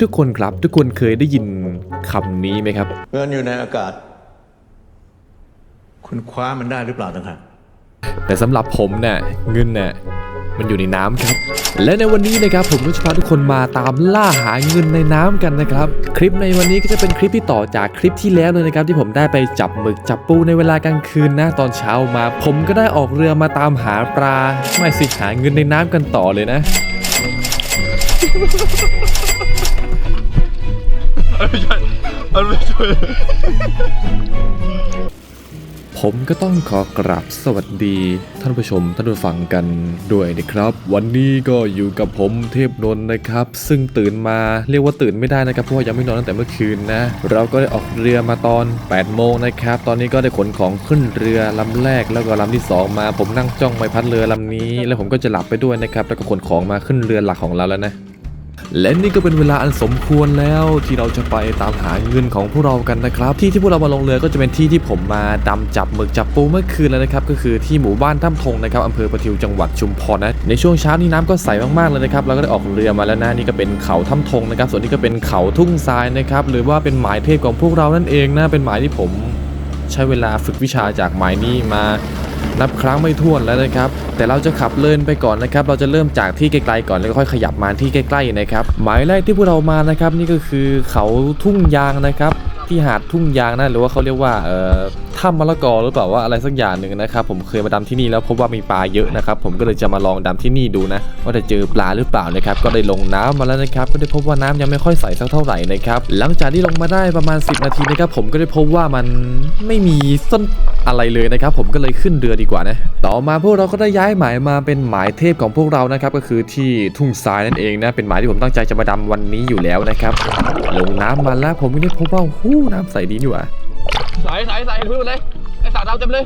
ทุกคนครับทุกคนเคยได้ยินคำนี้ไหมครับเงินอยู่ในอากาศ คุณคว้ามันได้หรือเปล่าต่างหากแต่สำหรับผมเนี่ยเงินเนี่ยมันอยู่ในน้ำครับ และในวันนี้นะครับผมก็จะพาทุกคนมาตามล่าหาเงินในน้ำกันนะครับ คลิปในวันนี้ก็จะเป็นคลิปที่ต่อจากคลิปที่แล้วเลยนะครับ ที่ผมได้ไปจับหมึกจับปูในเวลากลางคืนนะตอนเช้ามา ผมก็ได้ออกเรือมาตามหาปลา ไม่สิหาเงินในน้ำกันต่อเลยนะ ผมก็ต้องขอกราบสวัสดี ท่านผู้ชมท่านผู้ฟังกันด้วยนะครับ วันนี้ก็อยู่กับผมเทพนนท์นะครับ ซึ่งตื่นมาเรียกว่าตื่นไม่ได้นะครับเพราะว่ายังไม่นอนตั้งแต่เมื่อคืนนะเราก็ได้ออกเรือมาตอน8โมงนะครับ ตอนนี้ก็ได้ขนของขึ้นเรือลำแรกแล้วก็ลำที่ 2 มา ผมนั่งจ้องใบพัดเรือลำนี้ แล้วผมก็จะหลับไปด้วยนะครับแล้วก็ขนของมาขึ้นเรือหลักของเราแล้วนะ และนี่ก็เป็นเวลาอันสมควรแล้วที่เราจะไปตามหาเงินของพวกเรากันนะครับ ที่ที่พวกเรามาลงเรือก็จะเป็นที่ที่ผมมาดำจับหมึกจับปูเมื่อคืนแล้วนะครับ ก็คือที่หมู่บ้านถ้ำทงนะครับอำเภอประทิวจังหวัดชุมพรนะในช่วงเช้านี้น้ำก็ใสมากๆเลยนะครับเราก็ได้ออกเรือมาแล้วนะนี่ก็เป็นเขาถ้ำทงนะครับ ส่วนนี้ก็เป็นเขาทุ่งทรายนะครับหรือว่าเป็นหมายเทพของพวกเรานั่นเองนะเป็นหมายที่ผมใช้เวลาฝึกวิชาจากหมายนี้มา นับครั้งไม่ถ้วนแล้วนะครับ แต่เราจะขับเลินไปก่อนนะครับ เราจะเริ่มจากที่ไกลๆก่อนแล้วค่อยขยับมาที่ใกล้ๆนะครับ หมายแรกที่พวกเรามานะครับ นี่ก็คือเขาทุ่งยางนะครับ ที่หาดทุ่งยางนะหรือว่าเขาเรียกว่าเอ่อถ้ำมะละกอหรือเปล่าว่าอะไรสักอย่างหนึ่งนะครับผมเคยมาดำที่นี่แล้วพบว่ามีปลาเยอะนะครับผมก็เลยจะมาลองดำที่นี่ดูนะ ว่าจะเจอปลาหรือเปล่านะครับก็ได้ลงน้ำมาแล้วนะครับก็ได้พบว่าน้ำยังไม่ค่อยใสสักเท่าไหร่นะครับหลังจากที่ลงมาได้ประมาณ 10 นาทีนะครับผมก็ได้พบว่ามันไม่มีส้นอะไรเลยนะครับผมก็เลยขึ้นเรือดีกว่านะต่อมาพวกเราก็ได้ย้ายหมายมาเป็นหมายเทพของพวกเรานะครับก็คือที่ทุ่งทรายนั่นเองนะเป็นหมายที่ผมตั้งใจจะมาดำวันนี้อยู่แล้วนะครับลงน้ำมาแล้วผมก็ได้พบว่าหูน้ำใสดีนี่หว่าใสใสใส่พื้นเลยไอ้สาดาวเต็มเลย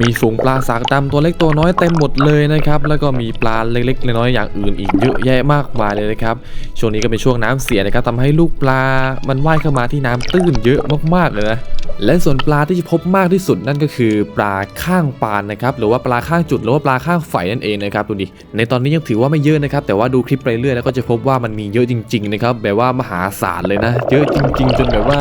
มีฝูงปลาสากดำตัวเล็กตัวน้อยเต็มหมดเลยนะครับแล้วก็มีปลาเล็กๆน้อยๆอย่างอื่นอีกเยอะแยะมากมายเลยนะครับช่วงนี้ก็เป็นช่วงน้ำเสียนะครับทำให้ลูกปลามันว่ายเข้ามาที่น้ำตื้นเยอะมากๆเลยนะและส่วนปลาที่จะพบมากที่สุดนั่นก็คือปลาข้างปานนะครับหรือว่าปลาข้างจุดหรือว่าปลาข้างไฟนั่นเองนะครับดูดิในตอนนี้ยังถือว่าไม่เยอะนะครับแต่ว่าดูคลิปไปเรื่อยแล้วก็จะพบว่ามันมีเยอะจริงๆนะครับแบบว่ามหาศาลเลยนะ เยอะจริง ๆ จนแบบว่า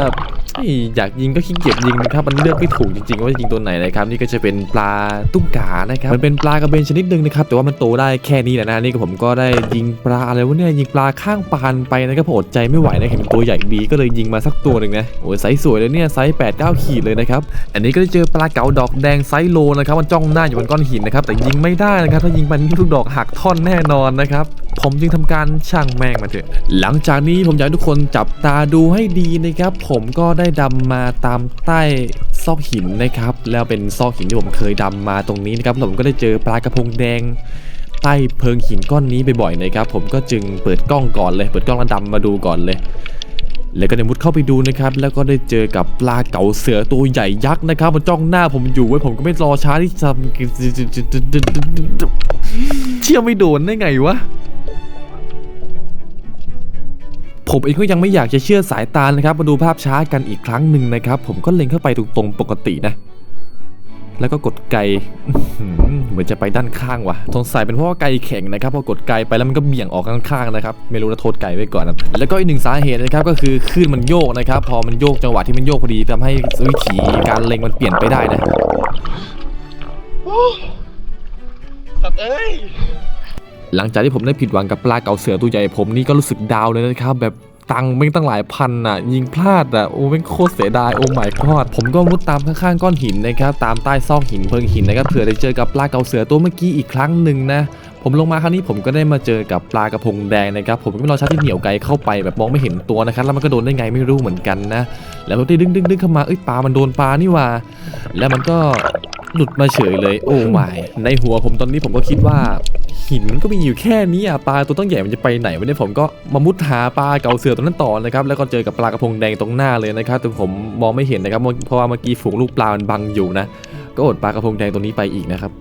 อยากยิงก็ขี้เกียจยิงนะครับมันเลือกไม่ถูกจริงๆว่าจะยิงตัวไหนนะครับนี่ก็จะเป็นปลาตุ้งกานะครับมันเป็นปลากระเบนชนิดหนึ่งนะครับแต่ว่ามันโตได้แค่นี้แหละนะนี่ก็ผมก็ได้ยิงปลาอะไรวะเนี่ยยิงปลาข้างปานไปนะครับผมอดใจไม่ไหวนะเห็นมันตัวใหญ่ดีก็เลยยิงมาสักตัวหนึ่งนะโอ้ยไซส์สวยเลยเนี่ยไซส์8 9ขีดเลยนะครับอันนี้ก็ได้เจอปลาเก๋าดอกแดงไซส์โลนะครับมันจ้องหน้าอยู่บนก้อนหินนะครับแต่ยิงไม่ได้นะครับถ้ายิงไปนี่ลูกดอกหักท่อนแน่นอนนะครับผมจึงทำการช่างแม่งมาเถอะ หลังจากนี้ผมอยากทุกคนจับตาดูให้ดีนะครับผมก็ได้ดำมาตามใต้ซอกหินนะครับ แล้วเป็นซอกหินที่ผมเคยดำมาตรงนี้นะครับแล้วผมก็ได้เจอปลากระพงแดงใต้เพิงหินก้อนนี้บ่อยๆนะครับ ผมก็จึงเปิดกล้องก่อนเลย เปิดกล้องแล้วดำมาดูก่อนเลย แล้วก็ได้มุดเข้าไปดูนะครับ แล้วก็ได้เจอกับปลาเก๋าเสือตัวใหญ่ยักษ์นะครับมันจ้องหน้าผมอยู่ไว้ยผมก็ไม่รอช้าที่จะเชี่ยไม่โดนได้ไงวะ ผมเองก็ยังไม่อยากจะเชื่อสายตานะครับ มาดูภาพช้ากันอีกครั้งหนึ่งนะครับ ผมก็เล็งเข้าไปตรงๆปกตินะ แล้วก็กดไกเหมือนจะไปด้านข้างว่ะสงสัยเป็นเพราะว่าไกแข็งนะครับ พอกดไกไปแล้วมันก็เบี่ยงออกข้างๆนะครับ ไม่รู้นะโทษไกไว้ก่อนนะแล้วก็อีกหนึ่งสาเหตุนะครับก็คือคลื่นมันโยกนะครับ พอมันโยกจังหวะที่มันโยกพอดีทำให้วิถีการเล็งมันเปลี่ยนไปได้นะสัตว์เอ้ย หลังจากที่ผมได้ผิดหวังกับปลาเก๋าเสือตัวใหญ่ผมนี่ก็รู้สึกดาวเลยนะครับแบบตังค์ไม่ตั้งหลายพันอะ ยิงพลาดอะ โอ้ไม่งโคตรเสียดายโอ้ my god ผมก็มุดตามข้างๆก้อนหินนะครับ ตามใต้ซอกหินเพิงหินนะครับเผื่อได้เจอกับปลาเก๋าเสือตัวเมื่อกี้อีกครั้งหนึ่งนะผมลงมาครั้งนี้ผมก็ได้มาเจอกับปลากระพงแดงนะครับ ผมก็ไม่รอช้าที่เหนียวไกลเข้าไปแบบมองไม่เห็นตัวนะครับ แล้วมันก็โดนได้ไงไม่รู้เหมือนกันนะ แล้วผมได้ดึงดึงดึงเข้ามาเอ้ยปลามันโดนปลานี่ว่า แล้วมันก็ หลุดมาเฉยเลย โอ้ไม่ในหัวผมตอนนี้ผมก็คิดว่า หินก็มีอยู่แค่นี้อะปลาตัวต้องใหญ่มันจะไปไหนวะเนี่ยผมก็มามุดหาปลาเก่าเสือตัวนั้นต่อนะครับแล้วก็เจอกับปลากระพงแดงตรงหน้าเลยนะครับแต่ผมมองไม่เห็นนะครับเพราะว่าเมื่อกี้ฝูงลูกปลามันบังอยู่นะก็อดปลากระพงแดงตัวนี้ไปอีกนะครับ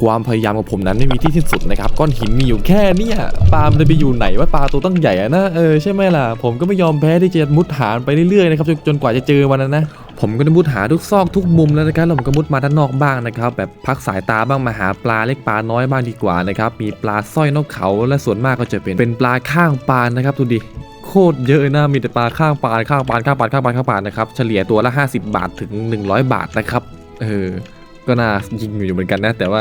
ความพยายามของผมนั้นไม่มีที่สิ้นสุดนะครับก้อนหินมีอยู่แค่นี้ปลามันจะไปอยู่ไหนว่าปลาตัวตั้งใหญ่อะนะเออใช่ไหมล่ะผมก็ไม่ยอมแพ้ที่จะมุดหาไปเรื่อยๆนะครับจนจนกว่าจะเจอมันนะนะ ผมก็ได้มุดหาทุกซอกทุกมุมแล้วนะครับแล้วผมก็มุดมาด้านนอกบ้างนะครับแบบพักสายตาบ้างมาหาปลาเล็กปลาน้อยบ้างดีกว่านะครับมีปลาสร้อยนกเขาและส่วนมากก็จะเป็นเป็นปลาข้างปานนะครับดูดิโคตรเยอะนะมีแต่ปลาข้างปานข้างปานข้างปานข้างปานข้างปานนะครับเฉลี่ยตัวละ 50 บาทถึง 100 บาทนะครับเออก็น่ายิงอยู่เหมือนกันนะ แต่ว่า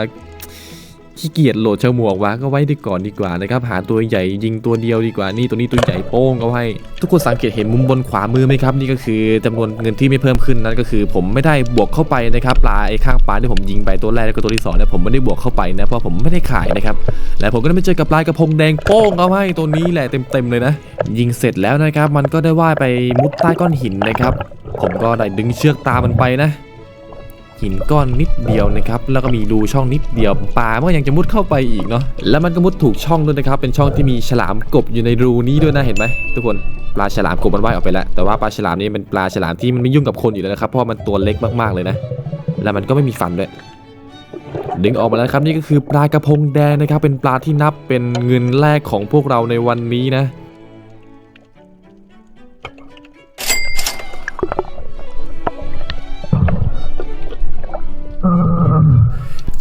ขี้เกียจโหลดเชลหมวกวะก็ไว้ดีก่อนดีกว่านะครับหาตัวใหญ่ยิงตัวเดียวดีกว่านี่ตัวนี้ตัวใหญ่โป้งก็ให้ ทุกคนสังเกตเห็นมุมบนขวามือไหมครับ นี่ก็คือจำนวนเงินที่ไม่เพิ่มขึ้นนั่นก็คือ ผมไม่ได้บวกเข้าไปนะครับปลาไอ้ข้างปลาที่ผมยิงไปตัวแรกแล้วก็ตัวที่สองเนี่ยผมไม่ได้บวกเข้าไปนะเพราะผมไม่ได้ขายนะครับและผมก็ได้ไปเจอกับปลากระพงแดงโป้งเอาให้ตัวนี้แหละเต็มๆเลยนะ ยิงเสร็จแล้วนะครับ มันก็ได้ว่ายไปมุดใต้ก้อนหินนะครับผมก็ได้ดึงเชือกตามมันไปนะ หินก้อนนิดเดียวนะครับแล้วก็มีรูช่องนิดเดียวปลามันก็ยังจะมุดเข้าไปอีกเนาะแล้วมันก็มุดถูกช่องด้วยนะครับเป็นช่องที่มีฉลามกบอยู่ในรูนี้ด้วยนะเห็นไหมทุกคนปลาฉลามกบมันว่ายออกไปแล้ว แต่ว่าปลาฉลามนี่เป็นปลาฉลามที่มันไม่ยุ่งกับคนอยู่แล้วนะครับเพราะมันตัวเล็กมากๆเลยนะ แล้วมันก็ไม่มีฟันด้วยดึงออกมาแล้วครับนี่ก็คือปลากระพงแดงนะครับเป็นปลาที่นับเป็นเงินแรกของพวกเราในวันนี้นะ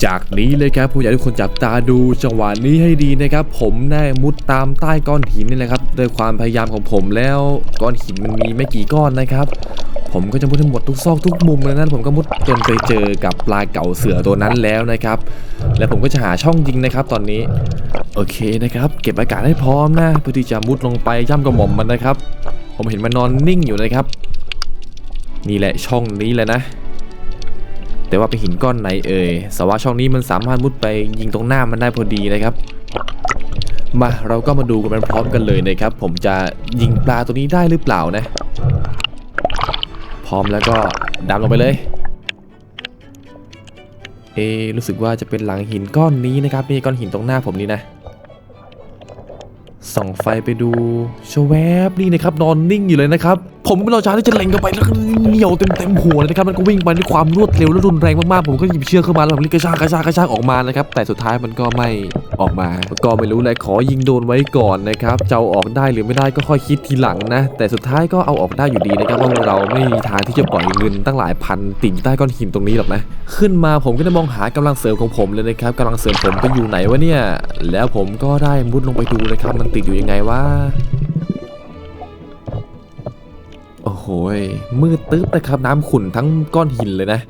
จากนี้เลยครับผมอยากให้ทุกคนจับตาดูจังหวะนี้ให้ดีนะครับ ผมได้มุดตามใต้ก้อนหินนี่แหละครับด้วยความพยายามของผมแล้วก้อนหินมันมีไม่กี่ก้อนนะครับ ผมก็จะมุดให้งหมดทุกซอกทุกมุมเลยนะผมก็มุดจนไปเจอกับปลาเก๋าเสือตัวนั้นแล้วนะครับ และผมก็จะหาช่องยิงนะครับ ตอนนี้โอเคนะครับ เก็บอากาศให้พร้อมนะเพื่อที่จะมุดลงไปย่ำกระหม่อมมันนะครับ ผมเห็นมันนอนนิ่งอยู่นะครับ นี่แหละช่องนี้แหละนะ แต่ว่าเป็นหินก้อนไหนเอ่ยสว่าช่องนี้มันสามารถมุดไปยิงตรงหน้ามันได้พอดีนะครับ มาเราก็มาดูกันพร้อมกันเลยนะครับ ผมจะยิงปลาตัวนี้ได้หรือเปล่านะ พร้อมแล้วก็ดำลงไปเลย เอรู้สึกว่าจะเป็นหลังหินก้อนนี้นะครับนี่ก้อนหินตรงหน้าผมนี่นะส่องไฟไปดูชวบนี่นะครับนอนนิ่งอยู่เลยนะครับ ผมไม่รอช้าที่จะเล็งเข้าไปแล้วก็เหนียวเต็มเต็มๆหัวเลยนะครับมันก็วิ่งไปด้วยความรวดเร็วและรุนแรงมากๆผมก็หยิบเชือกเข้ามาแล้วผมรีบกระชากกระชากกระชากออกมานะครับแต่สุดท้ายมันก็ไม่ออกมา ก็ไม่รู้เลยขอยิงโดนไว้ก่อนนะครับจะออกได้หรือไม่ได้ก็ค่อยคิดทีหลังนะ แต่สุดท้ายก็เอาออกได้อยู่ดีนะครับเพราะเราไม่มีทางที่จะปล่อยเงินตั้งหลายพันติ่งใต้ก้อนหินตรงนี้หรอกนะขึ้นมาผมก็ได้มองหากำลังเสริมของผมเลยนะครับกำลังเสริมผมไปอยู่ไหนวะเนี่ยแล้วผมก็ได้มุดลงไปดูนะครับมันติดอยู่ยังไงวะ โอ้โหมืดตึ๊บนะครับน้ำขุ่นทั้งก้อนหินเลยนะ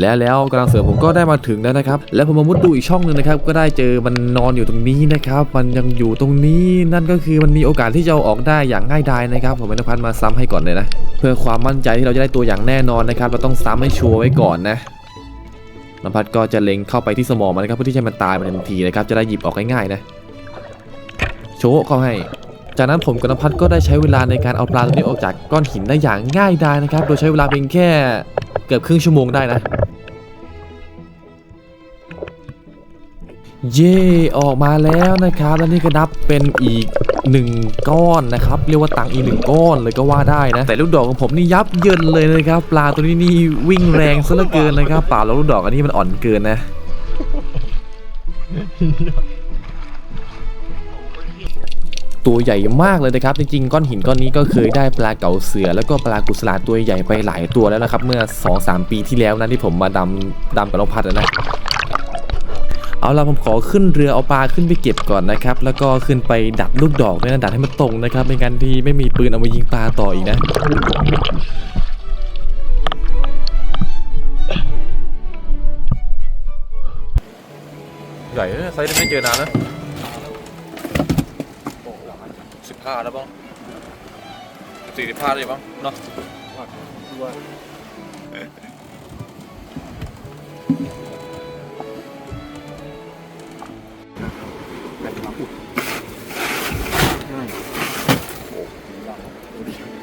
แล้วแล้วกำลังเสริมผมก็ได้มาถึงแล้วนะครับ แล้วผมมามุดดูอีกช่องหนึ่งนะครับ ก็ได้เจอมันนอนอยู่ตรงนี้นะครับ มันยังอยู่ตรงนี้นั่นก็คือมันมีโอกาสที่จะออกได้อย่างง่ายดายนะครับ ผมเป็นพันมาซ้ำให้ก่อนเลยนะ เพื่อความมั่นใจที่เราจะได้ตัวอย่างแน่นอนนะครับ เราต้องซ้ำให้ชัวร์ไว้ก่อนนะนภัสก็จะเล็งเข้าไปที่สมองมันนะครับเพื่อที่จะมันตายไปทันทีนะครับจะได้หยิบออกง่ายๆนะ โชว์เข้าให้ จากนั้นผมกับนภัสก็ได้ใช้เวลาในการเอาปลาตัวนี้ออกจากก้อนหินได้อย่างง่ายดายนะครับ โดยใช้เวลาเพียงแค่เกือบครึ่งชั่วโมงได้นะ เย่ออกมาแล้วนะครับแล้วนี่ก็นับเป็นอีกหนึ่งก้อนนะครับ เรียกว่าตังอีกหนึ่งก้อนเลยก็ว่าได้นะ แต่ลูกดอกของผมนี่ยับเยินเลยนะครับ ปลาตัวนี้นี่วิ่งแรงซะเหลือเกินนะครับป่าแล้วลูกดอกอันนี้มันอ่อนเกินนะ ตัวใหญ่มากเลยนะครับจริงๆก้อนหินก้อนนี้ก็เคยได้ปลาเก๋าเสือ แล้วก็ปลากุศลาตัวใหญ่ไปหลายตัวแล้วนะครับ เมื่อ 2-3 ปีที่แล้วนะที่ผมมาดำดำกับน้องพัดนะเอาละผมขอขึ้นเรือเอาปลาขึ้นไปเก็บก่อนนะครับ แล้วก็ขึ้นไปดัดลูกดอกด้วยนะดัดให้มันตรงนะครับไม่งั้นที่ไม่มีปืนเอามายิงปลาต่ออีกนะใหญ่ไซส์ไม่เจอนานนะ ห้าแล้วบ้างสี่สิบห้าเลยบ้างเนาะ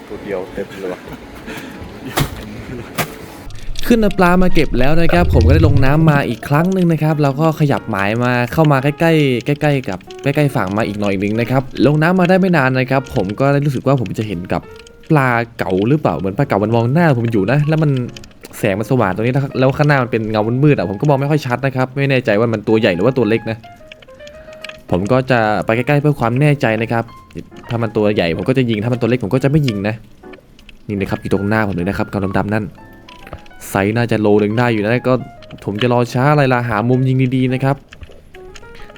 ตัวเดียวเต็มเลยวะ ขึ้นปลามาเก็บแล้วนะครับ ผมก็ได้ลงน้ำมาอีกครั้งหนึ่งนะครับแล้วก็ขยับหมายมาเข้ามาใกล้ๆใกล้ๆกับใกล้ๆฝั่งมาอีกหน่อยหนึงนะครับลงน้ำมาได้ไม่นานนะครับ ผมก็ได้รู้สึกว่าผมจะเห็นกับปลาเก๋าหรือเปล่าเหมือนปลาเก๋ามันมองหน้าผมอยู่นะ แล้วมันแสงมันสว่างตรงนี้แล้วข้างหน้ามันเป็นเงามืดๆอะผมก็มองไม่ค่อยชัดนะครับ ไม่แน่ใจว่ามันตัวใหญ่หรือว่าตัวเล็กนะ ผมก็จะไปใกล้ๆเพื่อความแน่ใจนะครับ ถ้ามันตัวใหญ่ผมก็จะยิงถ้ามันตัวเล็กผมก็จะไม่ยิงนะ นี่นะครับอยู่ตรงหน้าผมเลยนะครับเกาดำๆนั่น ไซน่าจะโลหนึ่งได้อยู่นะก็ผมจะรอช้าอะไรล่ะหามุมยิงดีๆนะครับ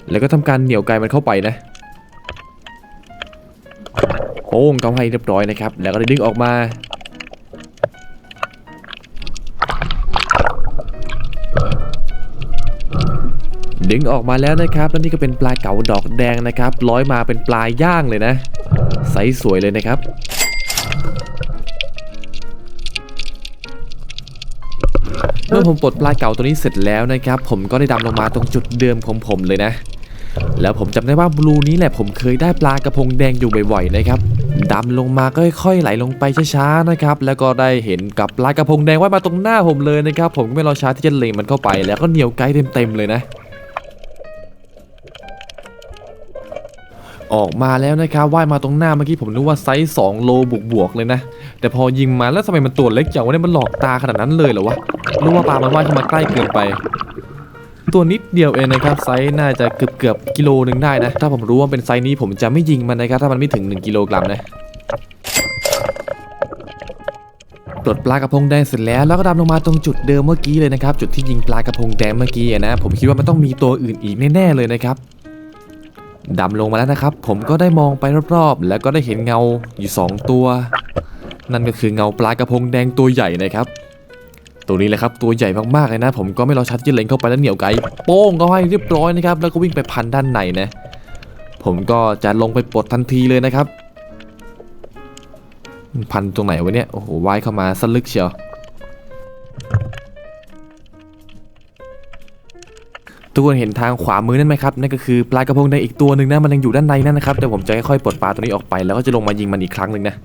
แล้วก็ทำการเหนี่ยวไกลมันเข้าไปนะโป้งเขาให้เรียบร้อยนะครับ แล้วก็ได้ดึงออกมา ดึงออกมาแล้วนะครับแล้วนี่ก็เป็นปลาเก๋าดอกแดงนะครับร้อยมาเป็นปลาย่างเลยนะไซส์สวยเลยนะครับ มื่อผมปลดปลาเก่าตัวนี้เสร็จแล้วนะครับ ผมก็ได้ดำลงมาตรงจุดเดิมของผมเลยนะ แล้วผมจำได้ว่าบลูนี้แหละผมเคยได้ปลากระพงแดงอยู่บ่อยๆนะครับดำลงมาก็ค่อยๆไหลลงไปช้าๆนะครับ แล้วก็ได้เห็นกับปลากระพงแดงว่ายมาตรงหน้าผมเลยนะครับ ผมก็ไม่รอช้าที่จะเล็งมันเข้าไป แล้วก็เหนียวไกลเต็มๆเลยนะ ออกมาแล้วนะครับว่ายมาตรงหน้าเมื่อกี้ผมนึกว่าไซส์2โลบวกๆเลยนะ แต่พอยิงมาแล้วทำไมมันตัวเล็กจังวะเนี่ยมันหลอกตาขนาดนั้นเลยเหรอวะรู้ว่าปลามันว่ายเข้ามาใกล้เกินไป ตัวนิดเดียวเองนะครับไซส์น่าจะเกือบเกือบๆกิโลหนึ่งได้นะ ถ้าผมรู้ว่าเป็นไซส์นี้ผมจะไม่ยิงมันนะครับถ้ามันไม่ถึง 1 กิโลกรัมนะปลดปลากระพงแดงเสร็จแล้วแล้วก็ดำลงมาตรงจุดเดิมเมื่อกี้เลยนะครับ จุดที่ยิงปลากระพงแดงเมื่อกี้นะ ผมคิดว่ามันต้องมีตัวอื่นอีกแน่ๆเลยนะครับ ดำลงมาแล้วนะครับ ผมก็ได้มองไปรอบๆ แล้วก็ได้เห็นเงาอยู่สองตัว นั่นก็คือเงาปลากระพงแดงตัวใหญ่นะครับ ตัวนี้แหละครับตัวใหญ่มากๆเลยนะ ผมก็ไม่รอชัดจะเล็งเข้าไปแล้วเหนียวไกโป้งก็ให้เรียบร้อยนะครับ แล้วก็วิ่งไปพันด้านในนะผมก็จะลงไปปลดทันทีเลยนะครับ พันตรงไหนวะเนี่ยโอ้โหว่ายเข้ามาสลึกเชียว ทุกคนเห็นทางขวามือนั่นไหมครับนั่นก็คือปลากระพงแดงอีกตัวหนึ่งนะมันยังอยู่ด้านในนั่นนะครับเดี๋ยวผมจะค่อยๆปลดปลาตัวนี้ออกไปแล้วก็จะลงมายิงมันอีกครั้งหนึ่งนะ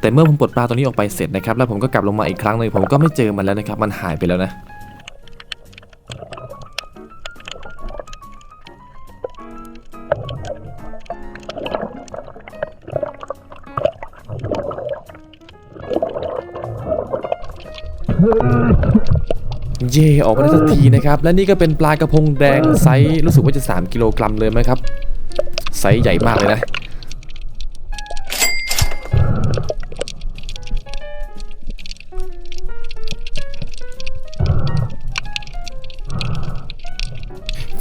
แต่เมื่อผมปลดปลาตัวนี้ออกไปเสร็จนะครับแล้วผมก็กลับลงมาอีกครั้งหนึ่งผมก็ไม่เจอมันแล้วนะครับมันหายไปแล้วนะเย่ออกมาได้สักทีนะครับ และนี่ก็เป็นปลากระพงแดงไซส์รู้สึกว่าจะ 3 กิโลกรัมเลยไหมครับ ไซส์ใหญ่มากเลยนะ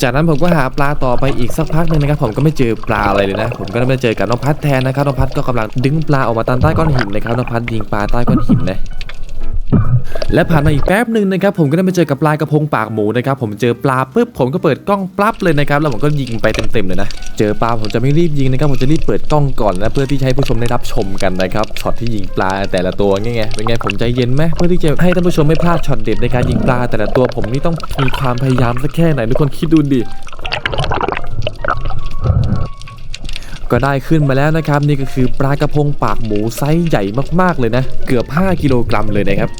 จากนั้นผมก็หาปลาต่อไปอีกสักพักหนึ่งนะครับ ผมก็ไม่เจอปลาอะไรเลยนะ ผมก็ได้มาเจอกับน้องพัดแทนนะครับน้องพัดก็กำลังดึงปลาออกมาตามใต้ก้อนหินนะครับน้องพัดยิงปลาใต้ก้อนหินนะ และผ่านมาอีกแป๊บหนึ่งนะครับผมก็ได้มาเจอกับปลากระพงปากหมูนะครับผมเจอปลาปุ๊บผมก็เปิดกล้องปั๊บเลยนะครับแล้วผมก็ยิงไปเต็มๆเลยนะเจอปลาผมจะไม่รีบยิงนะครับผมจะรีบเปิดกล้องก่อนนะเพื่อที่ให้ผู้ชมได้รับชมกันนะครับช็อตที่ยิงปลาแต่ละตัวไงไงเป็นไงผมใจเย็นไหมเพื่อที่จะให้ท่านผู้ชมไม่พลาดช็อตเด็ดในการยิงปลาแต่ละตัวผมนี่ต้องมีความพยายามสักแค่ไหนทุกคนคิดดูดิก็ได้ขึ้นมาแล้วนะครับนี่ก็คือปลากระพงปากหมูไซส์ใหญ่มากๆเลยนะ เกือบ 5 กิโลกรัมเลยนะครับ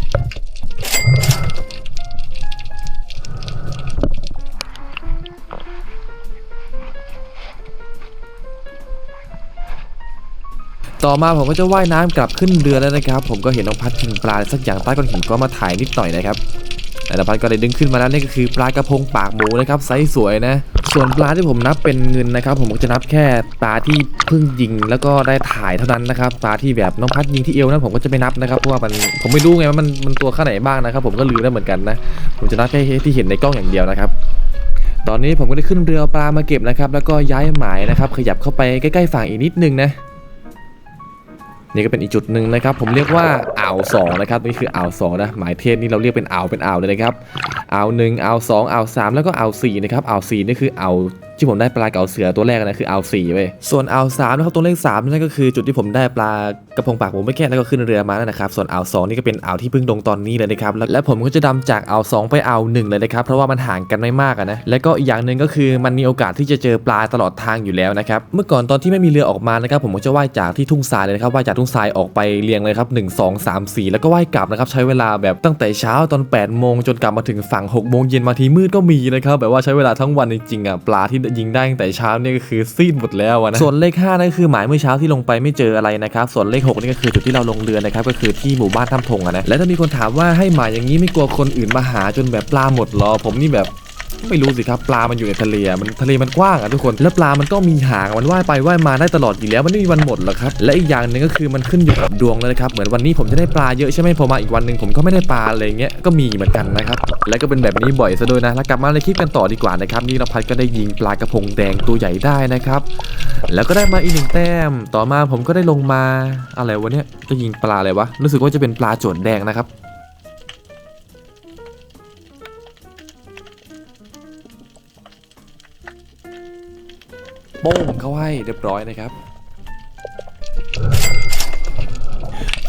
ต่อมาผมก็จะว่ายน้ำกลับขึ้นเรือแล้วนะครับ ผมก็เห็นน้องพัดทิ้งปลาสักอย่างใต้ก้อนหินก็มาถ่ายนิดหน่อยนะครับ แล้วน้องพัดก็ได้ดึงขึ้นมาแล้วนี่ก็คือปลากระพงปากหมูนะครับไซส์สวยนะ ส่วนปลาที่ผมนับเป็นเงินนะครับ ผมก็จะนับแค่ปลาที่เพิ่งยิงแล้วก็ได้ถ่ายเท่านั้นนะครับปลาที่แบบน้องพัดยิงที่เอวนั้นผมก็จะไม่นับนะครับเพราะว่ามันผมไม่รู้ไงว่ามันมันตัวข้าไหนบ้างนะครับ ผมก็ลืมแล้วเหมือนกันนะผมจะนับแค่ที่เห็นในกล้องอย่างเดียวนะครับตอนนี้ผมก็ได้ขึ้นเรือปลามาเก็บนะครับ แล้วก็ย้ายหมายนะครับ ขยับเข้าไปใกล้ๆฝั่งอีกนิดนึงนะ นี่ก็เป็นอีกจุดหนึ่งนะครับ ผมเรียกว่าอ่าวสองนะครับนี่คืออ่าวสองนะหมายเทศนี่เราเรียกเป็นอ่าวเป็นอ่าวเลยนะครับอ่าวหนึ่งอ่าวสองอ่าวสามแล้วก็อ่าวสี่นะครับอ่าวสี่นี่คืออ่าว ที่ผมได้ปลาเก๋าเสือตัวแรกนะคืออ่าวสี่เว้ยส่วนอ่าวสามนะครับตัวเลขสามนั่นก็คือจุดที่ผมได้ปลากระพงปากหมูไม่แค่แล้วก็ขึ้นเรือมานั่นนะครับส่วนอ่าวสองนี่ก็เป็นอ่าวที่เพิ่งลงตอนนี้เลยนะครับแลและผมก็จะดำจากอ่าวสองไปอ่าวหนึ่งเลยนะครับเพราะว่ามันห่างกันไม่มากนะและก็อีกอย่างหนึ่งก็คือมันมีโอกาสที่จะเจอปลาตลอดทางอยู่แล้วนะครับเมื่อก่อนตอนที่ไม่มีเรือออกมานะครับผมก็จะว่ายจากที่ทุ่งทรายเลยนะครับว่ายจากทุ่งทรายออกไปเรียงเลยครับ1 2 3 4แล้วก็ว่ายกลับนะครับใช้เวลาแบบตั้งแต่เช้าตอน8โมงจนกลับมาถึงฝั่ง6โมงเย็นบางทีมืดก็มีนะครับแบบว่าใช้เวลาทั้งวันจริงๆอะปลาที่ยิงได้ตั้งแต่เช้าเนี่ยก็คือซีดหมดแล้วนะส่วนเลข5นั่นคือหมายเมื่อเช้าที่ลงไปไม่เจออะไรนะครับส่วนเลข6นี่ก็คือจุดที่เราลงเรือนะครับก็คือที่หมู่บ้านถ้ำทงนะและถ้ามีคนถามว่าให้หมายอย่างนี้ไม่กลัวคนอื่นมาหาจนแบบปลาหมดหรอผมนี่แบบ ไม่รู้สิครับปลา มันอยู่ในทะเลมันทะเลมันกว้างอะทุกคน แล้วปลา มันก็มีหาง มันว่ายไปว่ายมาได้ตลอดอยู่แล้ว มันไม่มีวันหมดหรอกครับ และอีกอย่างหนึ่งก็คือมันขึ้นอยู่กับดวงเลยนะครับ เหมือนวันนี้ผมจะได้ปลาเยอะใช่ไหมพอมาอีกวันหนึ่งผมก็ไม่ได้ปลาอะไรเงี้ย ก็มีเหมือนกันนะครับ และก็เป็นแบบนี้บ่อยซะด้วยนะ แล้วกลับมาในคลิปกันต่อดีกว่านะครับ นี่นภัสก็ได้ยิงปลากระพงแดงตัวใหญ่ได้นะครับ แล้วก็ได้มาอีกหนึ่งแต้ม ต่อมาผมก็ได้ลงมาอะไรวะเนี่ย จะยิงปลาอะไรวะ รู้สึกว่าจะเป็นปลาโจดแดงนะครับ โป้งเข้าให้เรียบร้อยนะครับ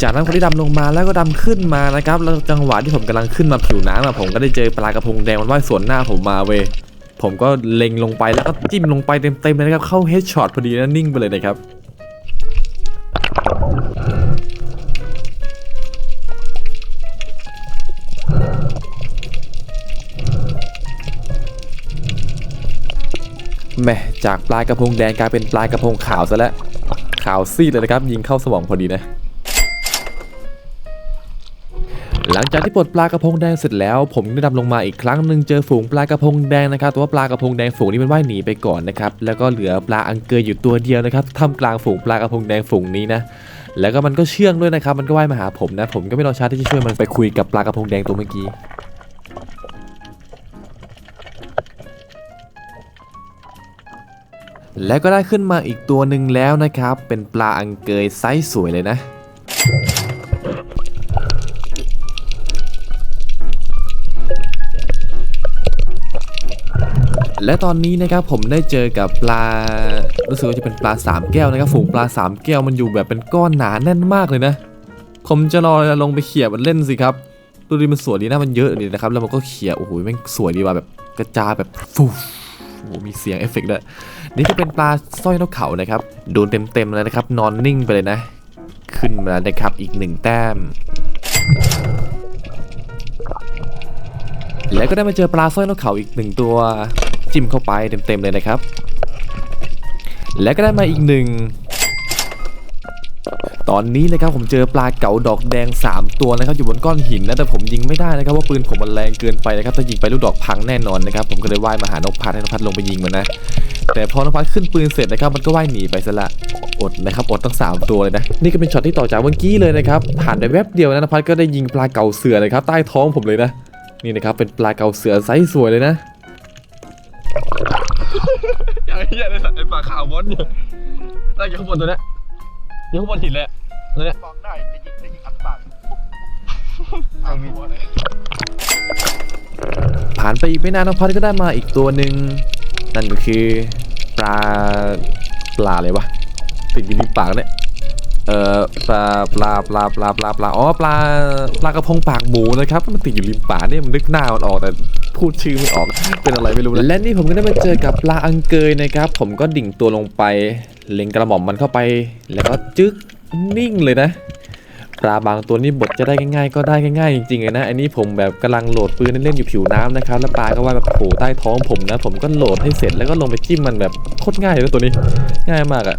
จากนั้นคนที่ดำลงมาแล้วก็ดำขึ้นมานะครับ แล้วจังหวะที่ผมกำลังขึ้นมาผิวน้ำอะผมก็ได้เจอปลากระพงแดงมันว่ายสวนหน้าผมมาเวยผมก็เล็งลงไปแล้วก็จิ้มลงไปเต็มๆเลยนะครับเข้าเฮดช็อตพอดีแล้วนิ่งไปเลยนะครับ แม่จากปลากระพงแดงกลายเป็นปลากระพงขาวซะแล้วขาวซีดเลยนะครับ ยิงเข้าสมองพอดีนะ หลังจากที่ปลดปลากระพงแดงเสร็จแล้ว ผมได้ดำลงมาอีกครั้งหนึ่งเจอฝูงปลากระพงแดงนะครับแต่ว่าปลากระพงแดงฝูงนี้มันว่ายหนีไปก่อนนะครับแล้วก็เหลือปลาอังเกยอยู่ตัวเดียวนะครับท่ามกลางฝูงปลากระพงแดงฝูงนี้นะแล้วก็มันก็เชื่องด้วยนะครับ มันก็ว่ายมาหาผมนะ ผมก็ไม่รอช้าที่จะช่วยมันไปคุยกับปลากระพงแดงตัวเมื่อกี้ แล้วก็ได้ขึ้นมาอีกตัวหนึ่งแล้วนะครับ เป็นปลาอังเกยไซส์สวยเลยนะ และตอนนี้นะครับผมได้เจอกับปลา รู้สึกว่าจะเป็นปลาสามแก้วนะครับฝูงปลาสามแก้วมันอยู่แบบเป็นก้อนหนาแน่นมากเลยนะ ผมจะรอลงไปเขี่ยมันเล่นสิครับดูดิมันสวยดีนะมันเยอะดีนะครับแล้วมันก็เขี่ยโอ้โหแม่งสวยดีว่ะแบบกระจายแบบฟูโอ้โหมีเสียงเอฟเฟกต์ด้วย นี่จะเป็นปลาสร้อยนกเขานะครับโดนเต็มๆเลยนะครับ นอนนิ่งไปเลยนะ ขึ้นมานะครับอีกหนึ่งแต้ม แล้วก็ได้มาเจอปลาสร้อยนกเขาอีกหนึ่งตัวจิ้มเข้าไปเต็มๆเลยนะครับ แล้วก็ได้มาอีกหนึ่ง ตอนนี้เลยครับผมเจอปลาเก๋าดอกแดง 3 ตัวนะครับอยู่บนก้อนหินนะแต่ผมยิงไม่ได้นะครับว่าปืนผมมันแรงเกินไปนะครับถ้ายิงไปลูกดอกพังแน่นอนนะครับผมก็เลยว่ายมาหานกพัดให้นกพัดลงไปยิงมันนะแต่พอนกพัดขึ้นปืนเสร็จนะครับมันก็ว่ายหนีไปซะละอดนะครับอดตั้ง 3 ตัวเลยนะนี่ก็เป็นช็อตที่ต่อจากเมื่อกี้เลยนะครับผ่านไปแวบเดียวนะนกพัดก็ได้ยิงปลาเก๋าเสือเลยครับใต้ท้องผมเลยนะ นี่นะครับเป็นปลาเก๋าเสือไซส์สวยเลยนะอย่างเงี้ยเลยสัตว์ไอ้ปลาขาวบอสเนี่ยได้ยู่ข้างบนตัวเนี้ย อยู่ข้างบนหินเลยอะตัวเนี้ยบอกได้ได้ยิงได้ยิงอัดปากอ่างหัวเลยผ่านไปอีกไม่นานน้องพัดก็ได้มาอีกตัวหนึ่งนั่นก็คือปลาปลาอะไรวะติดอยู่ในปากเนี่ย เอ่อปลาปลาปลาปลาปลาปลาอ๋อปลาปลากระพงปากหมูนะครับมันติดอยู่ริมป่าเนี่ยมันนึกหน้ามันออกแต่พูดชื่อไม่ออกเป็นอะไรไม่รู้นะและนี่ผมก็ได้มาเจอกับปลาอังเกยนะครับ ผมก็ดิ่งตัวลงไปเล็งกระหม่อมมันเข้าไป แล้วก็จึ๊กนิ่งเลยนะปลาบางตัวนี่บดจะได้ง่ายๆ ก็ได้ง่ายๆจริงๆเลยนะอันนี้ผมแบบกำลังโหลดปืนเล่นๆอยู่ผิวน้ำนะครับแล้วปลาก็ว่าแบบโผล่ใต้ท้องผมนะ ผมก็โหลดให้เสร็จแล้วก็ลงไปจิ้มมันแบบโคตรง่ายเลยตัวนี้ ง่ายมากอะ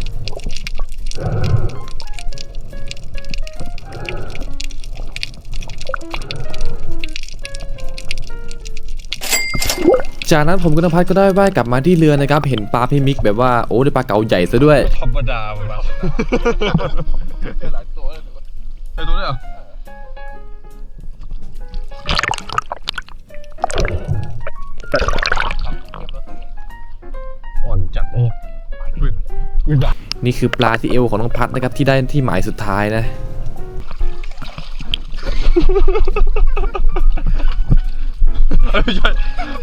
จากนั้นผมกับนภัสก็ได้ว่ายกลับมาที่เรือนะครับ เห็นปลาพี่มิกแบบว่าโอ้ได้ปลาเก๋าใหญ่ซะด้วย ธรรมดาไปบ้าเจอหลายตัวเลยแต่ว่าไอ้ตัวเนี้ยเหรออ่อนจัดเลยวิบนี่คือปลาที่เอวของน้องพัดนะครับที่ได้ที่หมายสุดท้ายนะ ไม่ใช่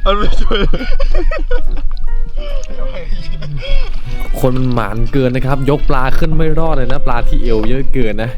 มันไม่ช่คนมันหมานเกินนะครับ ยกปลาขึ้นไม่รอดเลยนะ ปลาที่เอวเยอะเกินนะ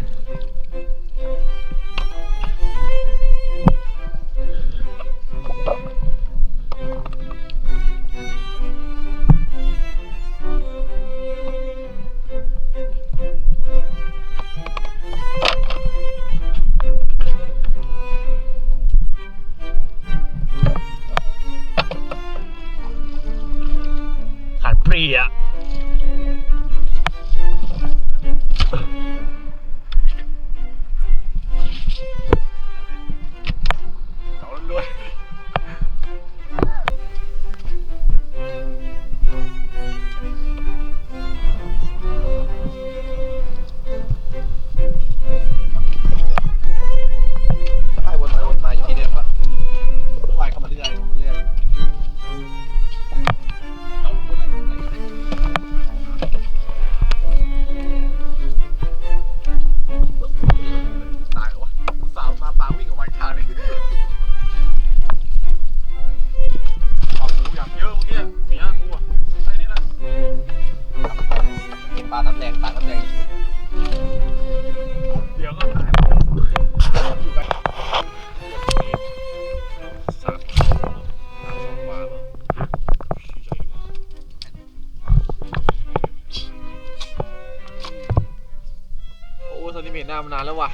ามันนานแล้วว่ะ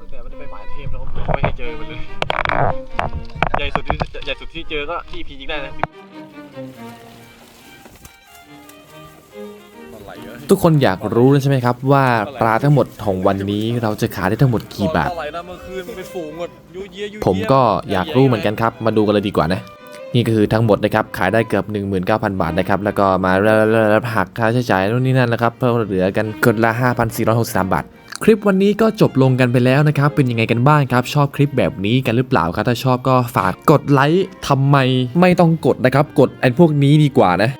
ตั้งแต่มันได้ไปหมายเทพแล้วก็ไม่เคยเจอมันเลย ใหญ่สุดที่ใหญ่สุดที่เจอก็ที่พียิงได้นะทุกคนอยากรู้ใช่ไหมครับว่าปลาทั้งหมดของวันนี้เราจะขายได้ทั้งหมดกี่บาทเท่าไหร่นะเมื่อคืนมันไปฝูงหมดยูเยียยูเยียผมก็อยากรู้เหมือนกันครับ มาดูกันเลยดีกว่านะ นี่ก็คือทั้งหมดนะครับขายได้เกือบ 19,000 บาทนะครับแล้วก็มาแล้วหักค่าใช้จ่ายนู่นนี่นั่นนะครับเพิ่มเหลือกันคนละ 5,463 บาทคลิปวันนี้ก็จบลงกันไปแล้วนะครับ เป็นยังไงกันบ้างครับ ชอบคลิปแบบนี้กันหรือเปล่าครับ ถ้าชอบก็ฝากกดไลค์ทำไมไม่ต้องกดนะครับ กดไอ้พวกนี้ดีกว่านะ